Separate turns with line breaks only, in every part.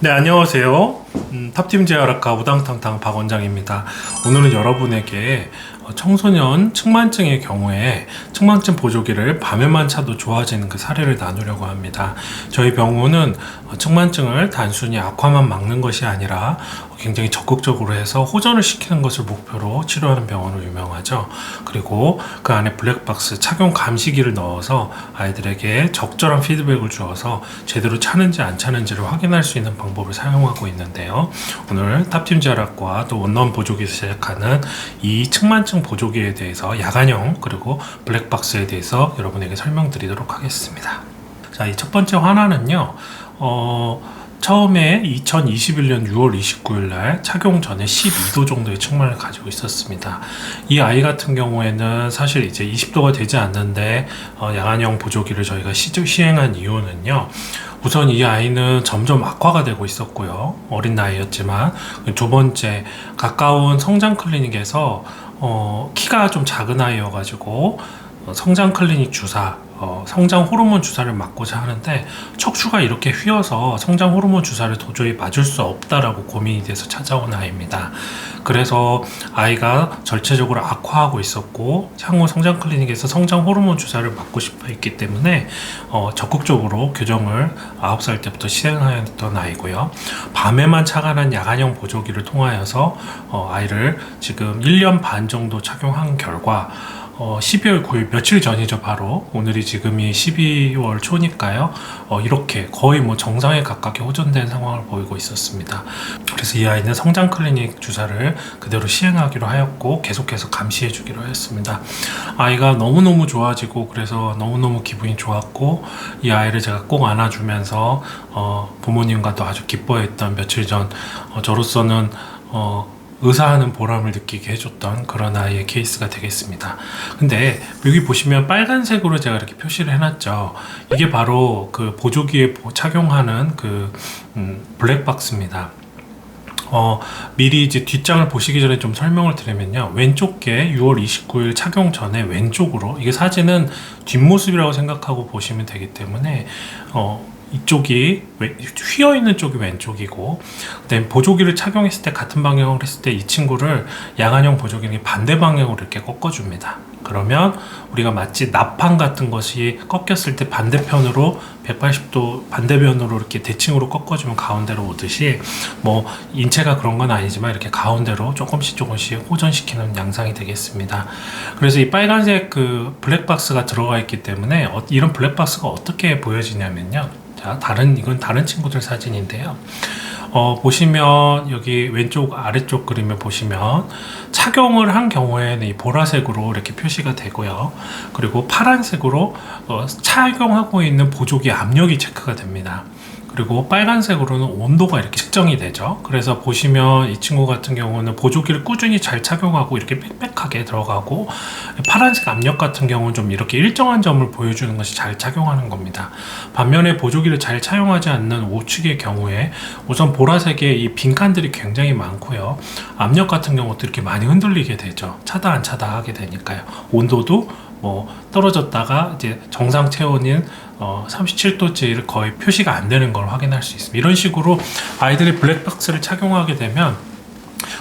네, 안녕하세요. 음, 탑팀 제아라카 우당탕탕 박 원장입니다. 오늘은 여러분에게 어, 청소년 측만증의 경우에 측만증 보조기를 밤에만 차도 좋아지는 그 사례를 나누려고 합니다. 저희 병원은 어, 측만증을 단순히 악화만 막는 것이 아니라 어, 굉장히 적극적으로 해서 호전을 시키는 것을 목표로 치료하는 병원으로 유명하죠. 그리고 그 안에 블랙박스 착용 감시기를 넣어서 아이들에게 적절한 피드백을 주어서 제대로 차는지 안 차는지를 확인할 수 있는 방법을 사용하고 있는데요. 오늘 탑팀 제약과 또 원원 보조기에서 제작하는 이 측만증 보조기에 대해서 야간형 그리고 블랙박스에 대해서 여러분에게 설명드리도록 하겠습니다. 자, 이 첫 번째 화나는요. 어, 처음에 2021년 6월 29일 날 착용 전에 12도 정도의 측만을 가지고 있었습니다. 이 아이 같은 경우에는 사실 이제 20도가 되지 않는데 어, 야간형 보조기를 저희가 시, 시행한 이유는요. 우선 이 아이는 점점 악화가 되고 있었고요. 어린 나이였지만 두 번째 가까운 성장 클리닉에서 어, 키가 좀 작은 아이여가지고 어, 성장 클리닉 주사 어, 성장 호르몬 주사를 맞고자 하는데 척추가 이렇게 휘어서 성장 호르몬 주사를 도저히 맞을 수 없다라고 고민이 돼서 찾아온 아이입니다. 그래서 아이가 전체적으로 악화하고 있었고 향후 성장 클리닉에서 성장 호르몬 주사를 맞고 싶어 했기 때문에 어, 적극적으로 교정을 9살 때부터 시행하였던 아이고요. 밤에만 착안한 야간형 보조기를 통하여서 어, 아이를 지금 1년 반 정도 착용한 결과 어, 12월 9일 며칠 전이죠 바로. 오늘이 지금이 12월 초니까요. 어, 이렇게 거의 뭐 정상에 가깝게 호전된 상황을 보이고 있었습니다. 그래서 이 아이는 성장 클리닉 주사를 그대로 시행하기로 하였고 계속해서 감시해 주기로 했습니다. 아이가 너무너무 좋아지고 그래서 너무너무 기분이 좋았고 이 아이를 제가 꼭 안아주면서 어, 부모님과도 아주 기뻐했던 며칠 전 어, 저로서는 어, 의사하는 보람을 느끼게 해줬던 그런 아이의 케이스가 되겠습니다. 근데 여기 보시면 빨간색으로 제가 이렇게 표시를 해놨죠. 이게 바로 그 보조기에 보- 착용하는 그 음, 블랙박스입니다. 어, 미리 이제 뒷장을 보시기 전에 좀 설명을 드리면요. 왼쪽 게 6월 29일 착용 전에 왼쪽으로, 이게 사진은 뒷모습이라고 생각하고 보시면 되기 때문에, 어, 이쪽이 왼- 휘어 있는 쪽이 왼쪽이고, 그다음에 보조기를 착용했을 때 같은 방향으로 했을 때 이 친구를 야간형 보조기는 반대 방향으로 이렇게 꺾어 줍니다. 그러면 우리가 마치 나판 같은 것이 꺾였을 때 반대편으로 180도 반대편으로 이렇게 대칭으로 꺾어주면 가운데로 오듯이 뭐 인체가 그런 건 아니지만 이렇게 가운데로 조금씩 조금씩 호전시키는 양상이 되겠습니다. 그래서 이 빨간색 그 블랙박스가 들어가 있기 때문에 어- 이런 블랙박스가 어떻게 보여지냐면요. 자, 다른 이건 다른 친구들 사진인데요. 어, 보시면 여기 왼쪽 아래쪽 그림에 보시면 착용을 한 경우에는 이 보라색으로 이렇게 표시가 되고요. 그리고 파란색으로 어, 착용하고 있는 보조기 압력이 체크가 됩니다. 그리고 빨간색으로는 온도가 이렇게 측정이 되죠. 그래서 보시면 이 친구 같은 경우는 보조기를 꾸준히 잘 착용하고 이렇게 빽빽하게 들어가고 파란색 압력 같은 경우는 좀 이렇게 일정한 점을 보여주는 것이 잘 착용하는 겁니다. 반면에 보조기를 잘 차용하지 않는 우측의 경우에 우선 보라색의 이 빈칸들이 굉장히 많고요. 압력 같은 경우도 이렇게 많이 흔들리게 되죠. 차다 안 차다 하게 되니까요. 온도도 뭐 떨어졌다가 이제 정상 체온인 어, 37도째를 거의 표시가 안 되는 걸 확인할 수 있습니다. 이런 식으로 아이들이 블랙박스를 착용하게 되면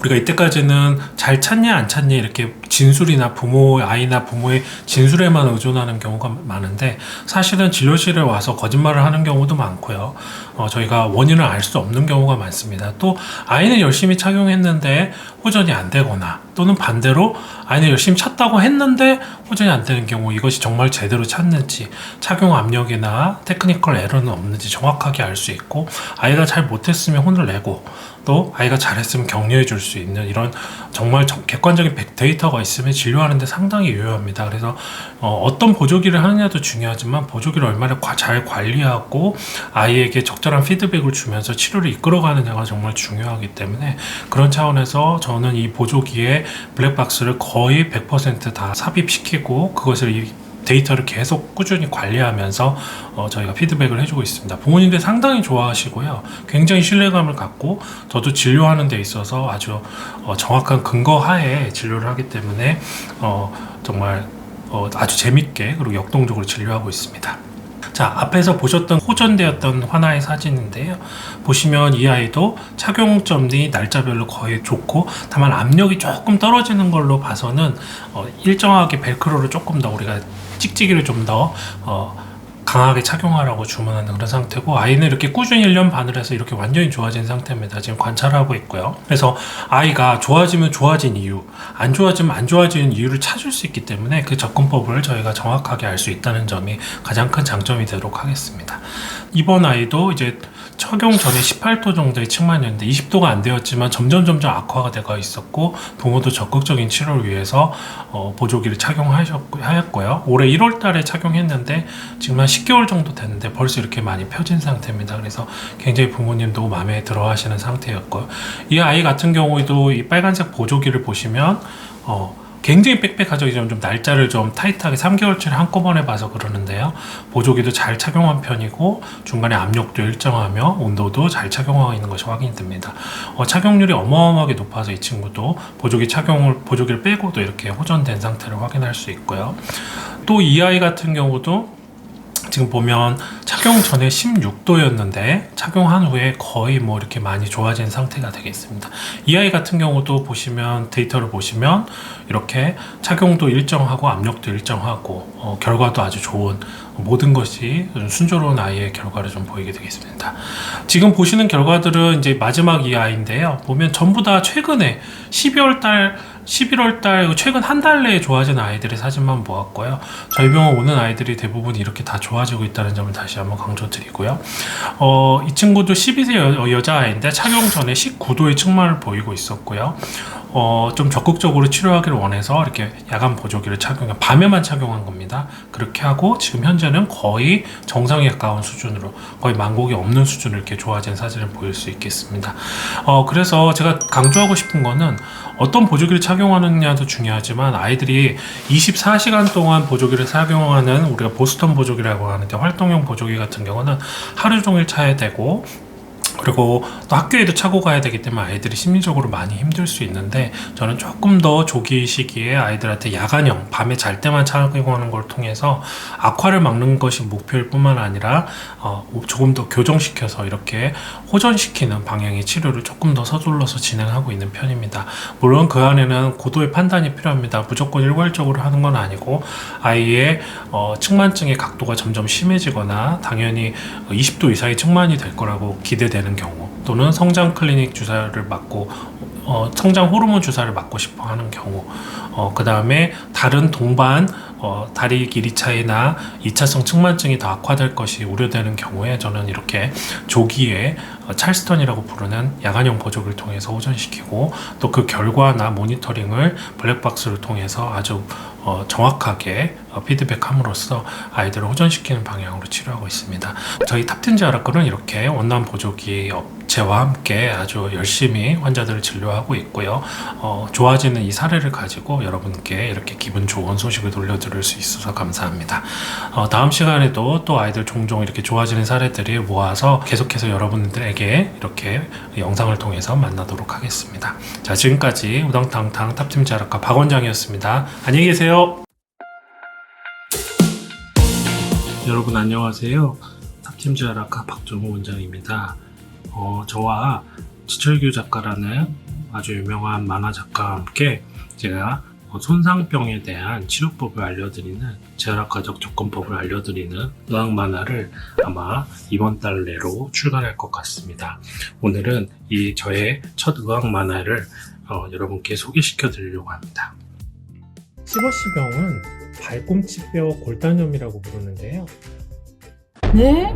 우리가 이때까지는 잘 찾냐 안 찾냐 이렇게 진술이나 부모 아이나 부모의 진술에만 의존하는 경우가 많은데 사실은 진료실에 와서 거짓말을 하는 경우도 많고요. 어, 저희가 원인을 알 수 없는 경우가 많습니다. 또 아이는 열심히 착용했는데 호전이 안 되거나 또는 반대로 아이는 열심히 찼다고 했는데 호전이 안 되는 경우 이것이 정말 제대로 찼는지 착용 압력이나 테크니컬 에러는 없는지 정확하게 알 수 있고 아이가 잘 못했으면 혼을 내고 또 아이가 잘했으면 격려해 줄 수 있는 이런 정말 정- 객관적인 백- 데이터가 있으면 진료하는데 상당히 유효합니다. 그래서 어, 떤 보조기를 하느냐도 중요하지만 보조기를 얼마나 과- 잘 관리하고 아이에게 적절한 피드백을 주면서 치료를 이끌어가느냐가 정말 중요하기 때문에 그런 차원에서 저는 이 보조기에 블랙박스를 거의 100%다 삽입시키고 그것을 이 데이터를 계속 꾸준히 관리하면서 어, 저희가 피드백을 해주고 있습니다. 부모님들 상당히 좋아하시고요. 굉장히 신뢰감을 갖고 저도 진료하는 데 있어서 아주 어, 정확한 근거 하에 진료를 하기 때문에 어, 정말 어, 아주 재밌게 그리고 역동적으로 진료하고 있습니다. 자, 앞에서 보셨던 호전되었던 화나의 사진인데요. 보시면 이 아이도 착용점이 날짜별로 거의 좋고 다만 압력이 조금 떨어지는 걸로 봐서는 어, 일정하게 벨크로를 조금 더 우리가 찍찍이를 좀더 어, 강하게 착용하라고 주문하는 그런 상태고 아이는 이렇게 꾸준히 1년 반을 해서 이렇게 완전히 좋아진 상태입니다. 지금 관찰하고 있고요. 그래서 아이가 좋아지면 좋아진 이유, 안 좋아지면 안 좋아지는 이유를 찾을 수 있기 때문에 그 접근법을 저희가 정확하게 알 수 있다는 점이 가장 큰 장점이 되도록 하겠습니다. 이번 아이도 이제 착용 전에 18도 정도의 층만이었는데 20도가 안 되었지만 점점 점점 악화가 되고 있었고 부모도 적극적인 치료를 위해서 어, 보조기를 착용하였고요. 올해 1월 달에 착용했는데 지금 한 10개월 정도 됐는데 벌써 이렇게 많이 펴진 상태입니다. 그래서 굉장히 부모님도 마음에 들어 하시는 상태였고요. 이 아이 같은 경우에도 이 빨간색 보조기를 보시면 어, 굉장히 빽빽하죠. 이제 좀 날짜를 좀 타이트하게 3개월치를 한꺼번에 봐서 그러는데요. 보조기도 잘 착용한 편이고 중간에 압력도 일정하며 온도도 잘 착용하고 있는 것이 확인됩니다. 어, 착용률이 어마어마하게 높아서 이 친구도 보조기 착용을 보조기를 빼고도 이렇게 호전된 상태를 확인할 수 있고요. 또 이 아이 같은 경우도 지금 보면 착용 전에 16도였는데 착용한 후에 거의 뭐 이렇게 많이 좋아진 상태가 되겠습니다. 이 아이 같은 경우도 보시면 데이터를 보시면 이렇게 착용도 일정하고 압력도 일정하고 어, 결과도 아주 좋은 모든 것이 순조로운 아이의 결과를 좀 보이게 되겠습니다. 지금 보시는 결과들은 이제 마지막 이 아이인데요. 보면 전부 다 최근에 12월 달 11월 달 최근 한 달 내에 좋아진 아이들의 사진만 모았고요. 저희 병원 오는 아이들이 대부분 이렇게 다 좋아지고 있다는 점을 다시 한번 강조드리고요. 어, 이 친구도 12세 여, 여자아이인데 착용 전에 19도의 측만을 보이고 있었고요. 어, 좀 적극적으로 치료하기를 원해서 이렇게 야간 보조기를 착용해 밤에만 착용한 겁니다. 그렇게 하고 지금 현재는 거의 정상에 가까운 수준으로 거의 만곡이 없는 수준으로 이렇게 좋아진 사진을 보일 수 있겠습니다. 어, 그래서 제가 강조하고 싶은 거는 어떤 보조기를 착용하느냐도 중요하지만 아이들이 24시간 동안 보조기를 착용하는 우리가 보스턴 보조기라고 하는데 활동용 보조기 같은 경우는 하루 종일 차야 되고 그리고 또 학교에도 차고 가야 되기 때문에 아이들이 심리적으로 많이 힘들 수 있는데 저는 조금 더 조기 시기에 아이들한테 야간형 밤에 잘 때만 착용하는 걸 통해서 악화를 막는 것이 목표일 뿐만 아니라 어, 조금 더 교정시켜서 이렇게 호전시키는 방향의 치료를 조금 더 서둘러서 진행하고 있는 편입니다. 물론 그 안에는 고도의 판단이 필요합니다. 무조건 일괄적으로 하는 건 아니고 아이의 어, 측만증의 각도가 점점 심해지거나 당연히 20도 이상의 측만이 될 거라고 기대되는 경우 또는 성장 클리닉 주사를 맞고 어, 성장 호르몬 주사를 맞고 싶어 하는 경우 어, 그 다음에 다른 동반 어, 다리 길이 차이나 2차성 측만증이 더 악화될 것이 우려되는 경우에 저는 이렇게 조기에 어, 찰스턴이라고 부르는 야간형 보조기를 통해서 호전시키고 또 그 결과나 모니터링을 블랙박스를 통해서 아주 어, 정확하게 어, 피드백함으로써 아이들을 호전시키는 방향으로 치료하고 있습니다. 저희 탑텐지 아라클은 이렇게 원단 보조기 업체와 함께 아주 열심히 환자들을 진료하고 있고요. 어, 좋아지는 이 사례를 가지고 여러분께 이렇게 기분 좋은 소식을 돌려드릴 수 있어서 감사합니다. 어, 다음 시간에도 또 아이들 종종 이렇게 좋아지는 사례들이 모아서 계속해서 여러분들에게 이렇게 영상을 통해서 만나도록 하겠습니다. 자, 지금까지 우당탕탕 탑팀지 아라카 박원장이었습니다. 안녕히 계세요. 여러분 안녕하세요. 탑팀즈 아라카 박정우 원장입니다. 어, 저와 지철규 작가라는 아주 유명한 만화 작가와 함께 제가 어, 손상병에 대한 치료법을 알려드리는 재활학과적 접근법을 알려드리는 의학 만화를 아마 이번 달 내로 출간할 것 같습니다. 오늘은 이 저의 첫 의학 만화를 어, 여러분께 소개시켜 드리려고 합니다. 시버시병은 발꿈치뼈 골단염이라고 부르는데요.
네?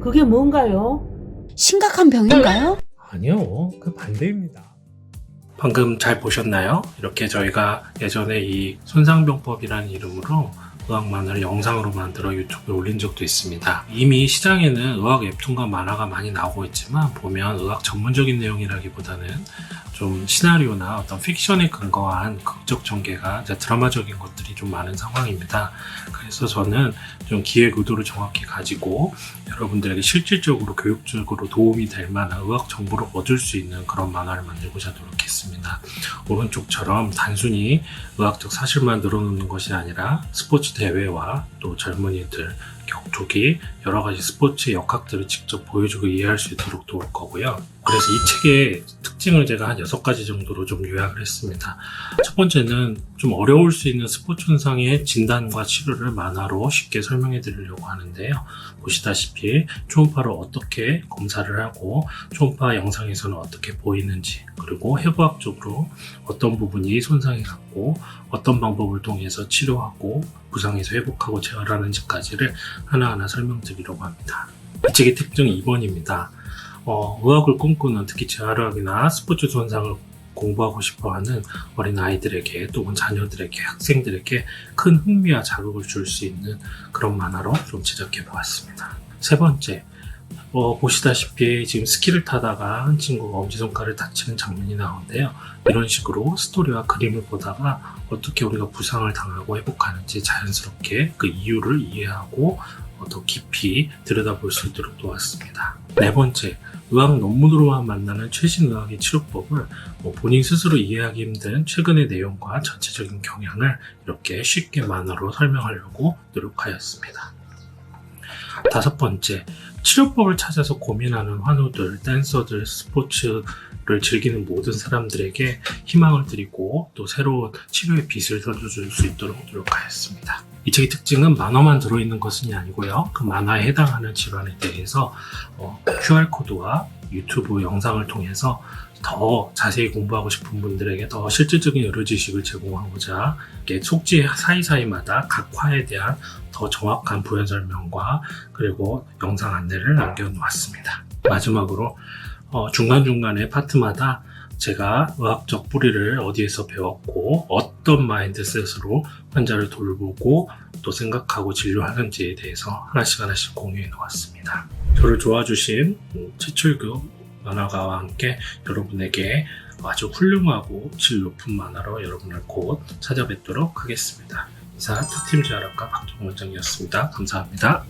그게 뭔가요?
심각한 병인가요?
아니요, 그 반대입니다. 방금 잘 보셨나요? 이렇게 저희가 예전에 이 손상병법이라는 이름으로 의학 만화를 영상으로 만들어 유튜브에 올린 적도 있습니다. 이미 시장에는 의학 웹툰과 만화가 많이 나오고 있지만 보면 의학 전문적인 내용이라기보다는 좀 시나리오나 어떤 픽션에 근거한 극적 전개가 이제 드라마적인 것들이 좀 많은 상황입니다. 그래서 저는 좀 기획 의도를 정확히 가지고 여러분들에게 실질적으로 교육적으로 도움이 될 만한 의학 정보를 얻을 수 있는 그런 만화를 만들고자 노력했습니다. 오른쪽처럼 단순히 의학적 사실만 늘어놓는 것이 아니라 스포츠 대회와 또 젊은이들 격투기, 여러 가지 스포츠의 역학들을 직접 보여주고 이해할 수 있도록 도울 거고요. 그래서 이 책의 특징을 제가 한 여섯 가지 정도로 좀 요약을 했습니다. 첫 번째는 좀 어려울 수 있는 스포츠 현상의 진단과 치료를 만화로 쉽게 설명해 드리려고 하는데요. 보시다시피 초음파로 어떻게 검사를 하고 초음파 영상에서는 어떻게 보이는지 그리고 해부학적으로 어떤 부분이 손상이 갔고 어떤 방법을 통해서 치료하고 부상에서 회복하고 재활하는지까지를 하나하나 설명드리려고 합니다. 이 책의 특징 2번입니다. 어, 의학을 꿈꾸는 특히 재활의학이나 스포츠 손상을 공부하고 싶어하는 어린 아이들에게 또는 자녀들에게 학생들에게 큰 흥미와 자극을 줄 수 있는 그런 만화로 좀 제작해 보았습니다. 세 번째, 어, 보시다시피 지금 스키를 타다가 한 친구가 엄지손가락을 다치는 장면이 나오는데요. 이런 식으로 스토리와 그림을 보다가 어떻게 우리가 부상을 당하고 회복하는지 자연스럽게 그 이유를 이해하고 어, 더 깊이 들여다볼 수 있도록 도왔습니다. 네 번째, 의학 논문으로만 만나는 최신 의학의 치료법을 뭐 본인 스스로 이해하기 힘든 최근의 내용과 전체적인 경향을 이렇게 쉽게 만화로 설명하려고 노력하였습니다. 다섯 번째, 치료법을 찾아서 고민하는 환우들, 댄서들, 스포츠를 즐기는 모든 사람들에게 희망을 드리고 또 새로운 치료의 빛을 던져줄 수 있도록 노력하였습니다. 이 책의 특징은 만화만 들어있는 것은 아니고요. 그 만화에 해당하는 질환에 대해서 어, QR코드와 유튜브 영상을 통해서 더 자세히 공부하고 싶은 분들에게 더 실질적인 의료 지식을 제공하고자 속지 사이사이마다 각 화에 대한 더 정확한 부연 설명과 그리고 영상 안내를 남겨놓았습니다. 마지막으로 어, 중간중간에 파트마다 제가 의학적 뿌리를 어디에서 배웠고 어떤 마인드셋으로 환자를 돌보고 또 생각하고 진료하는지에 대해서 하나씩 하나씩 공유해 놓았습니다. 저를 음, 최철규 만화가와 함께 여러분에게 아주 훌륭하고 질 높은 만화로 여러분을 곧 찾아뵙도록 하겠습니다. 이상 특팀 제아학과 박종 원장이었습니다. 감사합니다.